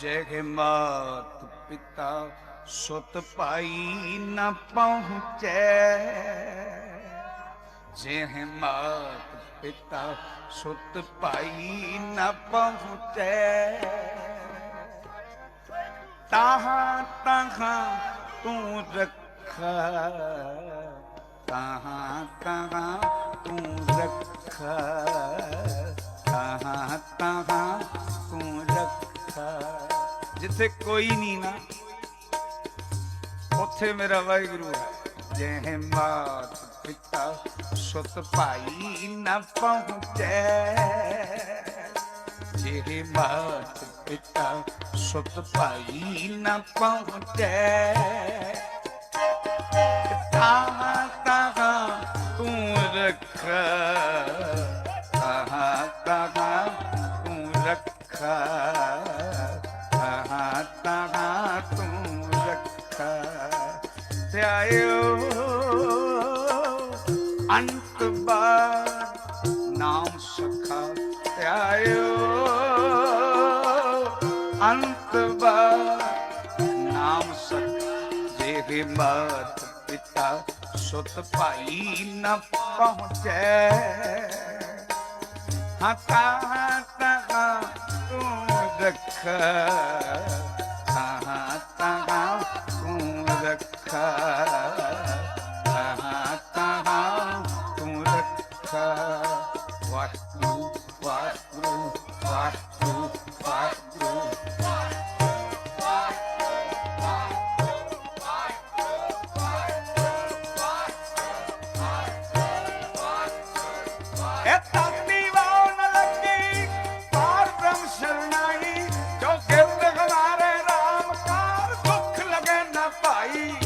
ਜਹ ਮਾਤ ਪਿਤਾ ਸੁਤ ਪਾਈ ਨਾ ਪਹੁੰਚੈ। ਜਹ ਮਾਤ ਪਿਤਾ ਸੁਤ ਪਾਈ ਨਾ ਪਹੁੰਚੈ। ਤਾਹਾਂ ਤਾਹਾਂ ਤੂੰ ਰੱਖਾ, ਤਾਹਾਂ ਤਾਹਾਂ ਤੂੰ ਰੱਖਾ, ਤਾਹਾਂ ਤਾਹਾਂ ਤੂੰ ਰੱਖਾ। ਜਿੱਥੇ ਕੋਈ ਨਹੀਂ ਨਾ, ਉੱਥੇ ਮੇਰਾ ਵਾਹਿਗੁਰੂ ਹੈ। ਜੈ ਮਾਤ ਪਿਤਾ, ਸੁਤ ਪਾਈ ਨਾ ਪਹੁੰਚੇ। ਜੈ ਮਾਤ ਪਿਤਾ, ਸੁਤ ਭਾਈ ਨਾ ਪਹੁੰਚੇ। ਤਾਹਾ ਤਾਹਾ ਤੂੰ ਰੱਖ ਤਾਹਾ ਤੂੰ ਰੱਖਾ। ਆਇਓ ਅੰਤ ਬਾਦ ਨਾਮ ਸਖਾ ਧਿਆਇਓ। ਅੰਤ ਬਾਦ ਨਾਮ ਸਖਾ ਦੇਹਿ ਮਾਤ ਪਿਤਾ, ਸੁਤ ਭਾਈ ਨ ਪਹੁੰਚੈ। ਹਤਾ ਤਾ ਤੂੰ ਰਖ। आई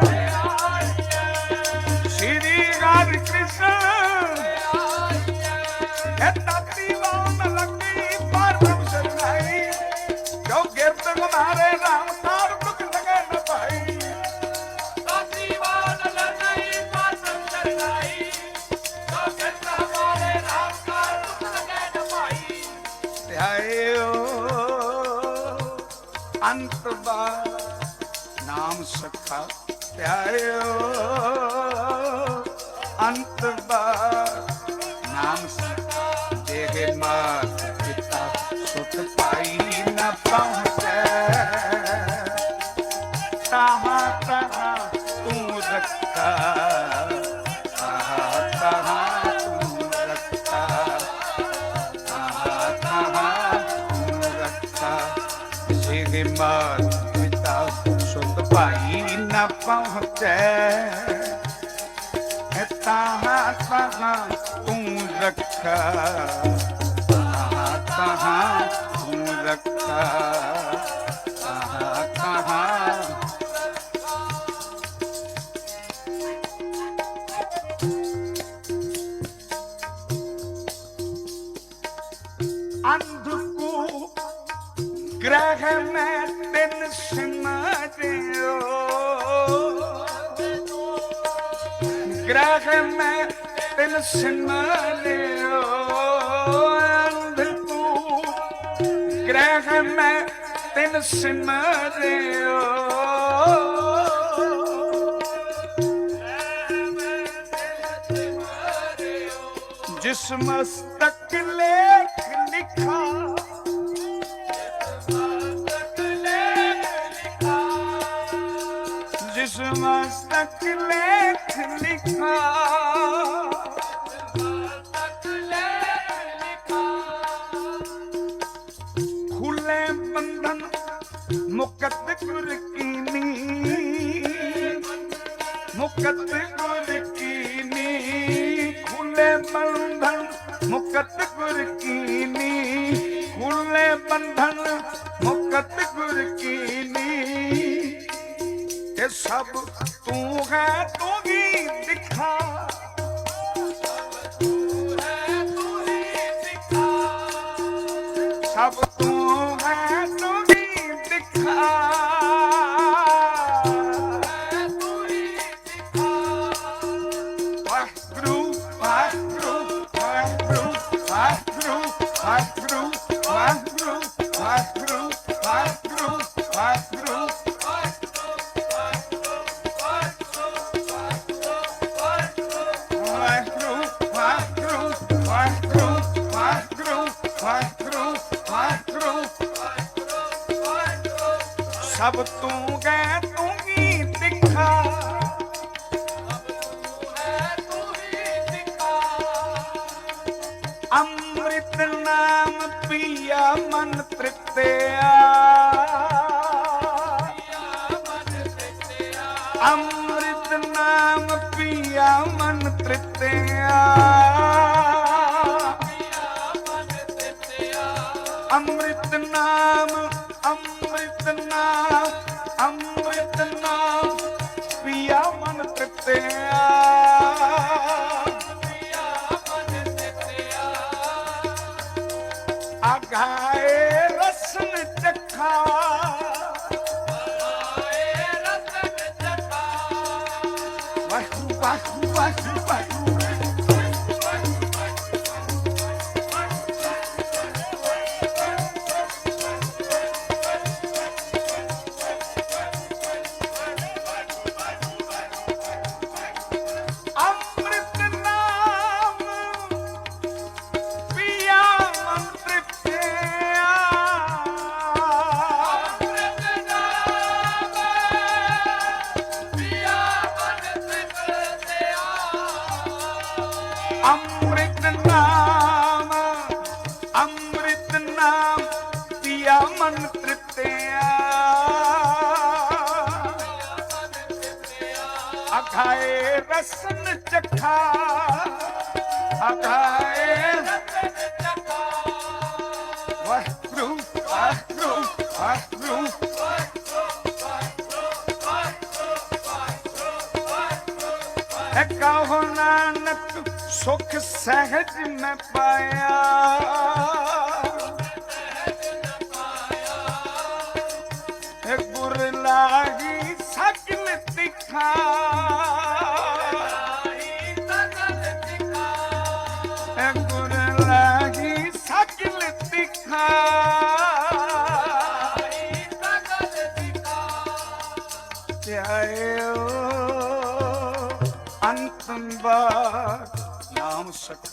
ਅੰਤ ਬਾ ਨਾਮ ਸਖਾ ਧਿਆਇਓ ਅੰਤ ਬਾ ਨਾਮ ਸਖਾ। ਦੇਹ ਮਾਤ ਪਿਤਾ ਸੁਤ ਪਾਈ ਨ ਪਹੁੰਚੈ ਚੈ ਤਹਾਂ ਸਹਾਂ ਤੂੰ ਰੱਖਾ। ਤੂੰ ਰੱਖਾ। ਤਹਾਂ ਗ੍ਰਹਿ ਮੈਂ ਤਿੰਨ ਸਿਮਾਰਿਓ ਗ੍ਰਹਿ ਮੈਂ ਤਿੰਨ ਸਿੰਨਾ ਲਿਓ, ਅੰਧ ਤੂੰ ਗ੍ਰਹਿ ਮੈਂ ਤਿੰਨ ਸਿੰਨਾ ਲਿਓ। ਜਿਸ ਮਸਤਕ ਲੇਖ ਲਿਖਾ, ਜਿਸ ਮਸਤਕ ਲੇਖ ਲਿਖਾ। ਖੁੱਲੇ ਬੰਧਨ ਮੁਕਤ ਗੁਰ ਖੁੱਲੇ ਬੰਧਨ ਮੁਕਤ ਗੁਰ ਖੁੱਲੇ ਬੰਧਨ ਮੁਕਤ ਸਭ ਤੂੰ ਹੈ, ਤੂੰ ਹੀ avançar. ਸਭ ਤੂੰ ਗਏ ਤੂੰ ਹੀ ਦਿਖਾ ਅੰਮ੍ਰਿਤ ਨਾਮ ਪੀਆ ਮਨ ਤ੍ਰਿਪਤਿਆ ਅੰਮ੍ਰਿਤ ਨਾਮ ਪੀਆ ਮਨ ਤ੍ਰਿਪਤਿਆ ਅੰਮ੍ਰਿਤ ਨਾਮ God. ਰਸਨ ਚਖਾ ਅਖਾਏ ਰਸਨ ਚਖਾ ਵਾਹਿਗੁਰੂ ਵਾਹਿਗੁਰੂ। ਵਾਹਿਗੁਰੂ ਕਹੋ ਨਾਨਕ ਸੁਖ ਸਹਿਜ ਮੈਂ ਪਾਇਆ। ਹੈ ਗੁਰ ਲਾਗੀ ਸਗਲ ਤਿਖਾ।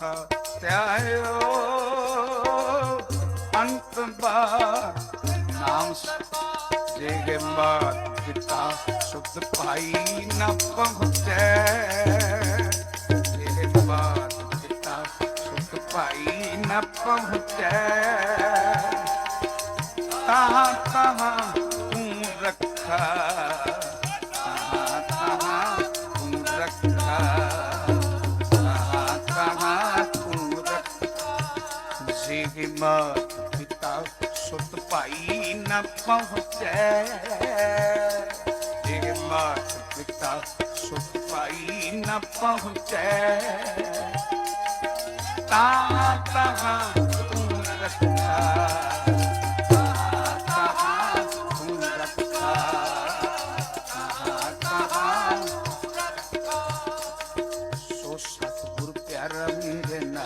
ਧਿਆਇਓ ਅੰਤਮ ਬਾਰ ਨਾਮ ਸਖਾ ਪਿਤਾ ਸੁਖ ਪਾਈ ਨਾ ਪਹੁੰਚੈ ਜੇ ਮਾਤ ਪਿਤਾ ਸੁਖ ਪਾਈ ਨਾ ਪਹੁੰਚੈ ਪਿਤਾ ਸੁਤ ਭਾਈ ਨਾ ਪਹੁੰਚੈ। ਜੀ ਮਾਤ ਪਿਤਾ ਸੁਤ ਭਾਈ ਨਾ ਪਹੁੰਚੈ। ਤਾ ਤਹਾਂ ਤੂੰ ਰੱਖਾ